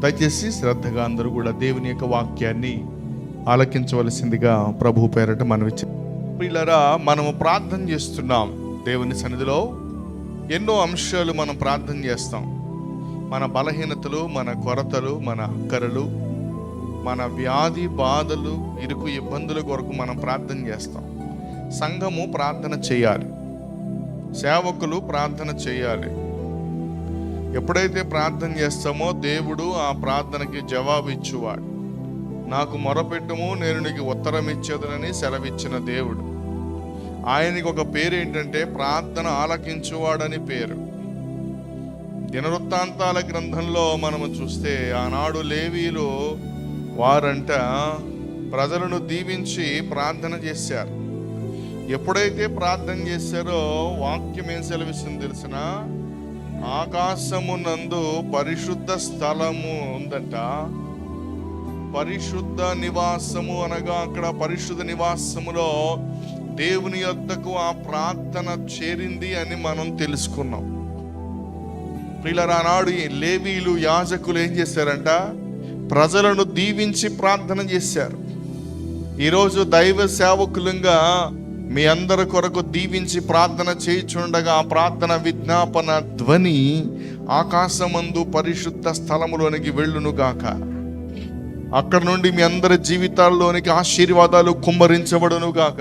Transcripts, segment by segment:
దయచేసి శ్రద్ధగా అందరూ కూడా దేవుని యొక్క వాక్యాన్ని ఆలకించవలసిందిగా ప్రభు పేరట మనవి పిల్లరా మనము ప్రార్థన చేస్తున్నాం. దేవుని సన్నిధిలో ఎన్నో అంశాలు మనం ప్రార్థన చేస్తాం. మన బలహీనతలు మన కొరతలు మన అక్కరలు మన వ్యాధి బాధలు ఇరుకు ఇబ్బందుల కొరకు మనం ప్రార్థన చేస్తాం. సంఘము ప్రార్థన చేయాలి. సేవకులు ప్రార్థన చేయాలి. ఎప్పుడైతే ప్రార్థన చేస్తామో దేవుడు ఆ ప్రార్థనకి జవాబు ఇచ్చువాడు నాకు మొరపెట్టుము నేను నీకు ఉత్తరం ఇచ్చేదనని సెలవిచ్చిన దేవుడు. ఆయనకి ఒక పేరు ఏంటంటే ప్రార్థన ఆలకించువాడని పేరు. దినవృత్తాంతాల గ్రంథంలో మనము చూస్తే ఆనాడు లేవీలు వారంట ప్రజలను దీవించి ప్రార్థన చేశారు. ఎప్పుడైతే ప్రార్థన చేశారో వాక్యం ఏం సెలవిస్తుంది తెలిసిన ఆకాశమునందు పరిశుద్ధ స్థలము ఉందంట. పరిశుద్ధ నివాసము అనగా అక్కడ పరిశుద్ధ నివాసములో దేవుని యొద్దకు ఆ ప్రార్థన చేరింది అని మనం తెలుసుకున్నాం. ప్రియులరా నాడు ఈ లేవీలు యాజకులు ఏం చేశారంట? ప్రజలను దీవించి ప్రార్థన చేశారు. ఈరోజు దైవ సేవకులుగా మీ అందరి కొరకు దీవించి ప్రార్థన చేయుచుండగా ఆ ప్రార్థన విజ్ఞాపన ధ్వని ఆకాశమందు పరిశుద్ధ స్థలములోనికి వెళ్ళునుగాక అక్కడ నుండి మీ అందరి జీవితాల్లోనికి ఆశీర్వాదాలు కుమ్మరించబడును గాక.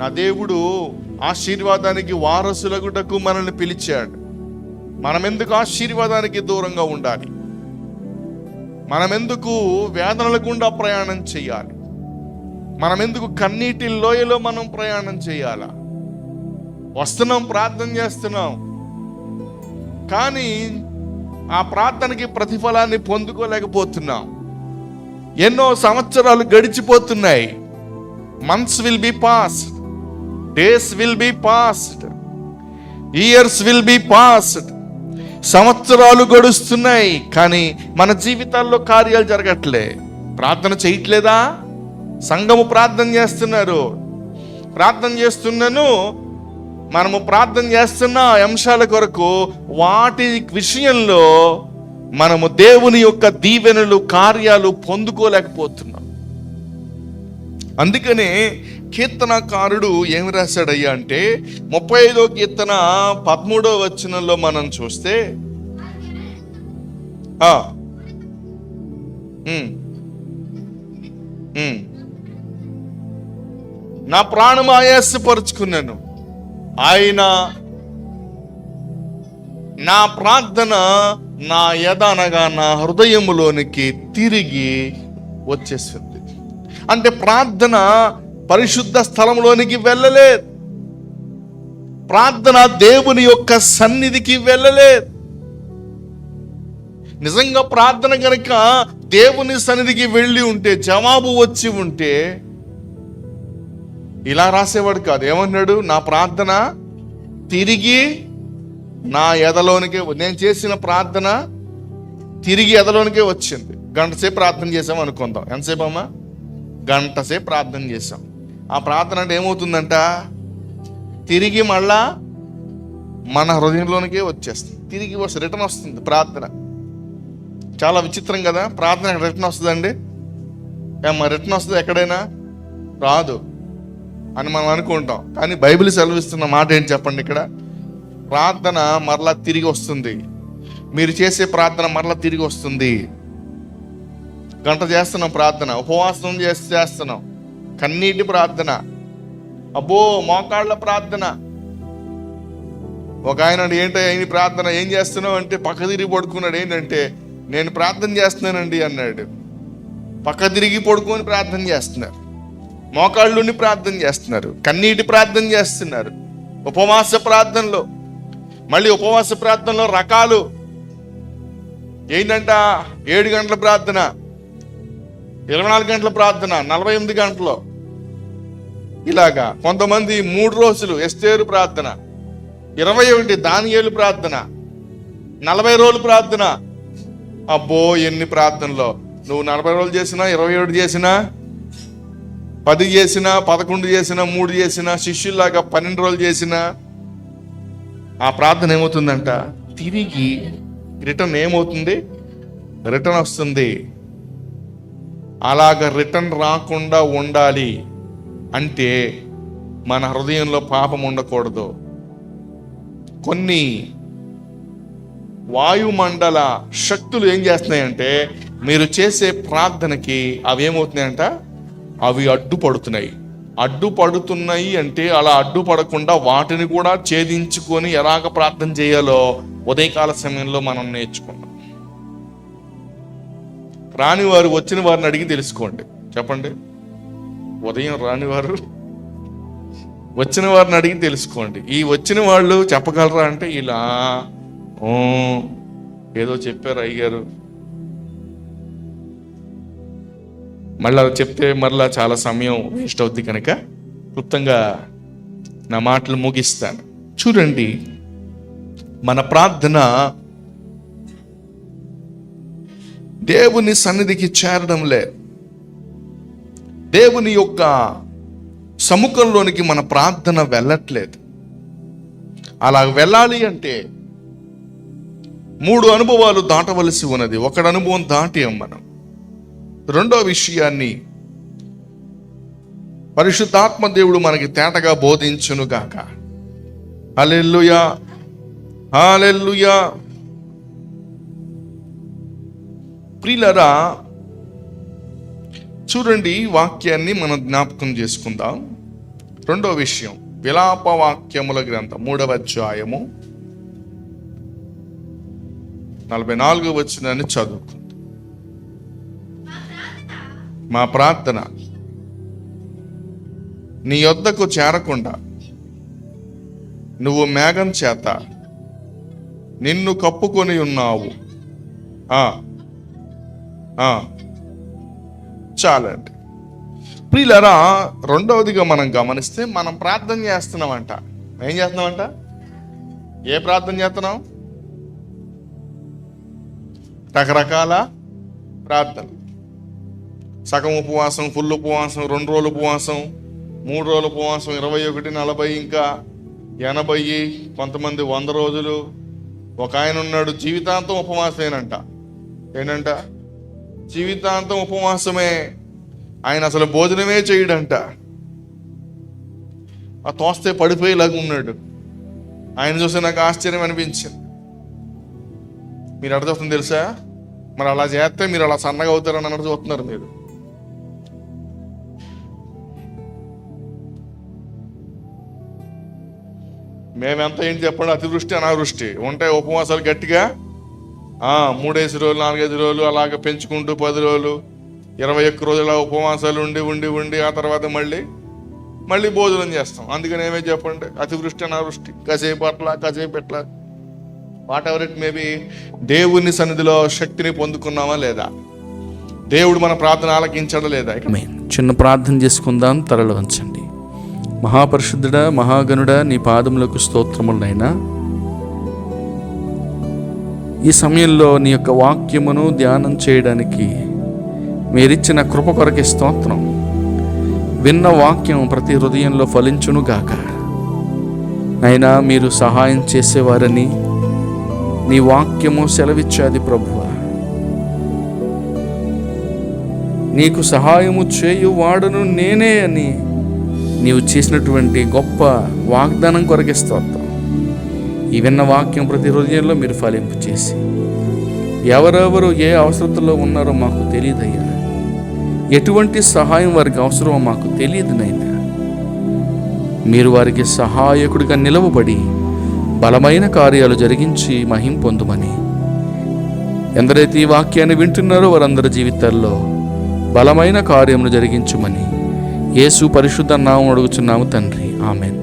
నా దేవుడు ఆశీర్వాదానికి వారసులగుటకు మనల్ని పిలిచాడు. మనమెందుకు ఆశీర్వాదానికి దూరంగా ఉండాలి? మనమెందుకు వేదనలకుండా వేదనల గుండా ప్రయాణం చేయాలి? మనం ఎందుకు కన్నీటి లోయలో మనం ప్రయాణం చేయాలా? వస్తున్నాం ప్రార్థన చేస్తున్నాం. కానీ ఆ ప్రార్థనకి ప్రతిఫలాన్ని పొందుకోలేకపోతున్నాం. ఎన్నో సంవత్సరాలు గడిచిపోతున్నాయి. Months will be passed days will be passed years will be passed సంవత్సరాలు గడుస్తున్నాయి కానీ మన జీవితాల్లో కార్యాలు జరగట్లే. ప్రార్థన చేయట్లేదా? సంఘము ప్రార్థన చేస్తున్నారు. ప్రార్థన చేస్తున్నాను మనము ప్రార్థన చేస్తున్న అంశాల కొరకు వాటి విషయంలో మనము దేవుని యొక్క దీవెనలు కార్యాలు పొందుకోలేకపోతున్నాం. అందుకనే కీర్తనకారుడు ఏమి రాశాడయ్యా అంటే ముప్పై ఐదో కీర్తన పదమూడో వచనంలో మనం చూస్తే ఆ, నా ప్రాణం ఆయాసపరుచుకున్నాను ఆయన నా ప్రార్థన నా యదనగా నా హృదయములోనికి తిరిగి వచ్చేసింది. అంటే ప్రార్థన పరిశుద్ధ స్థలంలోనికి వెళ్ళలేదు. ప్రార్థన దేవుని యొక్క సన్నిధికి వెళ్ళలేదు. నిజంగా ప్రార్థన కనుక దేవుని సన్నిధికి వెళ్ళి ఉంటే జవాబు వచ్చి ఉంటే ఇలా రాసేవాడు కాదు. ఏమన్నాడు నా ప్రార్థన తిరిగి నా ఎదలోనికే నేను చేసిన ప్రార్థన తిరిగి ఎదలోనికే వచ్చింది. గంట సేపు ప్రార్థన చేసాం అనుకుందాం. ఎంతసేపు అమ్మా? గంట సేపు ప్రార్థన చేసాం ఆ ప్రార్థన అంటే ఏమవుతుందంట? తిరిగి మళ్ళా మన హృదయంలోనికే వచ్చేస్తుంది. తిరిగి వస్తుంది రిటర్న్ వస్తుంది ప్రార్థన. చాలా విచిత్రం కదా? ప్రార్థన రిటర్న్ వస్తుందండి? ఏమ్మా రిటర్న్ వస్తుంది ఎక్కడైనా? రాదు. అని మనం అనుకుంటాం. కానీ బైబిల్ సెలవిస్తున్న మాట ఏంటి చెప్పండి ఇక్కడ? ప్రార్థన మరలా తిరిగి వస్తుంది. మీరు చేసే ప్రార్థన మరలా తిరిగి వస్తుంది. గంట చేస్తున్నాం ప్రార్థన ఉపవాసం చేసి చేస్తున్నాం. కన్నీటి ప్రార్థన అబ్బో మోకాళ్ళ ప్రార్థన. ఒక ఆయన ఏంటో ఏంటి ప్రార్థన? ఏం చేస్తున్నావు అంటే పక్క తిరిగి పడుకున్నాడు. ఏంటంటే నేను ప్రార్థన చేస్తున్నానండి అన్నాడు. పక్క తిరిగి పడుకొని ప్రార్థన చేస్తున్నారు. మోకాళ్ళుని ప్రార్థన చేస్తున్నారు కన్నీటి ప్రార్థన చేస్తున్నారు ఉపవాస ప్రార్థనలో మళ్ళీ ఉపవాస ప్రార్థనలో రకాలు. ఏంటంట? ఏడు గంటల ప్రార్థన ఇరవై నాలుగు గంటల ప్రార్థన నలభై ఎనిమిది గంటలు. ఇలాగా కొంతమంది మూడు రోజులు ఎస్తేరు ప్రార్థన ఇరవై ఒకటి దానియేలు ప్రార్థన నలభై రోజులు ప్రార్థన. అబ్బో ఎన్ని ప్రార్థనలో? నువ్వు నలభై రోజులు చేసినా ఇరవై ఏడు చేసినా పది చేసినా పదకొండు చేసినా మూడు చేసినా శిష్యుల్లాగా పన్నెండు రోజులు చేసినా ఆ ప్రార్థన ఏమవుతుందంట? తిరిగి రిటర్న్ ఏమవుతుంది? రిటర్న్ వస్తుంది. అలాగ రిటర్న్ రాకుండా ఉండాలి అంటే మన హృదయంలో పాపం ఉండకూడదు. కొన్ని వాయుమండల శక్తులు ఏం చేస్తున్నాయంటే మీరు చేసే ప్రార్థనకి అవి ఏమవుతున్నాయంట? అవి అడ్డుపడుతున్నాయి. అడ్డుపడుతున్నాయి అంటే అలా అడ్డుపడకుండా వాటిని కూడా ఛేదించుకొని ఎలాగ ప్రార్థన చేయాలో ఉదయకాల సమయంలో మనం నేర్చుకున్నాం రాని వారు వచ్చిన వారిని అడిగి తెలుసుకోండి. చెప్పండి. ఉదయం రాని వారు వచ్చిన వారిని అడిగి తెలుసుకోండి. ఈ వచ్చిన వాళ్ళు చెప్పగలరా అంటే ఇలా ఏదో చెప్పారు అయ్యారు మళ్ళా చెప్తే మరలా చాలా సమయం వేస్ట్ అవుద్ది కనుక క్లుప్తంగా నా మాటలు ముగిస్తాను. చూడండి మన ప్రార్థన దేవుని సన్నిధికి చేరడం లేదు దేవుని యొక్క సముఖంలోనికి మన ప్రార్థన వెళ్ళట్లేదు. అలా వెళ్ళాలి అంటే మూడు అనుభవాలు దాటవలసి ఉన్నది. ఒకటి అనుభవం దాటాం మనం. రెండో విషయాన్ని పరిశుద్ధాత్మ దేవుడు మనకి తేటగా బోధించును అలెల్లుయా హాలెల్లుయా. ప్రిలరా చూడండి వాక్యాన్ని మనం జ్ఞాపకం చేసుకుందాం. రెండో విషయం విలాప వాక్యముల గ్రంథం మూడవ అధ్యాయము నలభై నాలుగు వచ్చిందని చదువుకుందాం. మా ప్రార్థన నీ యొద్దకు చేరకుండా నువ్వు మేఘం చేత నిన్ను కప్పుకొని ఉన్నావు. చాలండి. ప్రియులరా రెండవదిగా మనం గమనిస్తే మనం ప్రార్థన చేస్తున్నామంట. ఏం చేస్తున్నామంట? ఏ ప్రార్థన చేస్తున్నాం? రకరకాల ప్రార్థనలు. సగం ఉపవాసం ఫుల్ ఉపవాసం రెండు రోజులు ఉపవాసం మూడు రోజులు ఉపవాసం ఇరవై ఒకటి నలభై ఇంకా ఎనభై కొంతమంది వంద రోజులు. ఒక ఆయన ఉన్నాడు జీవితాంతం ఉపవాసమేనంట. ఏంటంట? జీవితాంతం ఉపవాసమే. ఆయన అసలు భోజనమే చేయడంట. ఆ తోస్తే పడిపోయేలాగా ఉన్నాడు. ఆయన చూస్తే నాకు ఆశ్చర్యం అనిపించింది. మీరు అర్థం తెలుసా? మరి అలా చేస్తే మీరు అలా సన్నగా అవుతారని అన్నట్టు చూస్తున్నారు మీరు. మేమెంత ఏంటి చెప్పండి? అతివృష్టి అనావృష్టి. ఉంటాయి ఉపవాసాలు గట్టిగా. ఆ, మూడేసి రోజులు నాలుగైదు రోజులు అలాగ పెంచుకుంటూ పది రోజులు ఇరవై ఒక్క రోజుల ఉపవాసాలు ఉండి ఉండి ఉండి ఆ తర్వాత మళ్ళీ మళ్ళీ భోజనం చేస్తాం. అందుకని ఏమే చెప్పండి? అతివృష్టి అనావృష్టి. కాసేపు అట్లా కాసేపు ఎట్లా వాట్ ఎవర్ ఇట్ మేబీ దేవుని సన్నిధిలో శక్తిని పొందుకున్నామా లేదా? దేవుడు మన ప్రార్థన ఆలకించడం లేదా? చిన్న ప్రార్థన చేసుకుందాం తరలించండి మహాపరిశుద్ధుడా మహాగనుడా నీ పాదములకు స్తోత్రములైనా ఈ సమయంలో నీ యొక్క వాక్యమును ధ్యానం చేయడానికి మీరిచ్చిన కృప కొరకే స్తోత్రం. విన్న వాక్యం ప్రతి హృదయంలో ఫలించును గాక. అయినా మీరు సహాయం చేసేవారని నీ వాక్యము సెలవిచ్చాది ప్రభువ. నీకు సహాయము చేయువాడును నేనే అని నీవు చేసినటువంటి గొప్ప వాగ్దానం కొరకే స్తోత్రం. ఈ విన్న వాక్యం ప్రతి హృదయంలో మీరు ఫలింపు చేసి ఎవరెవరు ఏ అవసరతలో ఉన్నారో మాకు తెలియదయ్యా. ఎటువంటి సహాయం వారికి అవసరమో మాకు తెలియదు నైనా. మీరు వారికి సహాయకుడిగా నిలవబడి బలమైన కార్యాలు జరిగించి మహిం పొందుమని. ఎందరైతే ఈ వాక్యాన్ని వింటున్నారో వారందరి జీవితాల్లో బలమైన కార్యమును జరిగించుమని. యేసు పరిశుద్ధ నామం అడుగుచున్నాము తండ్రి. ఆమెన్.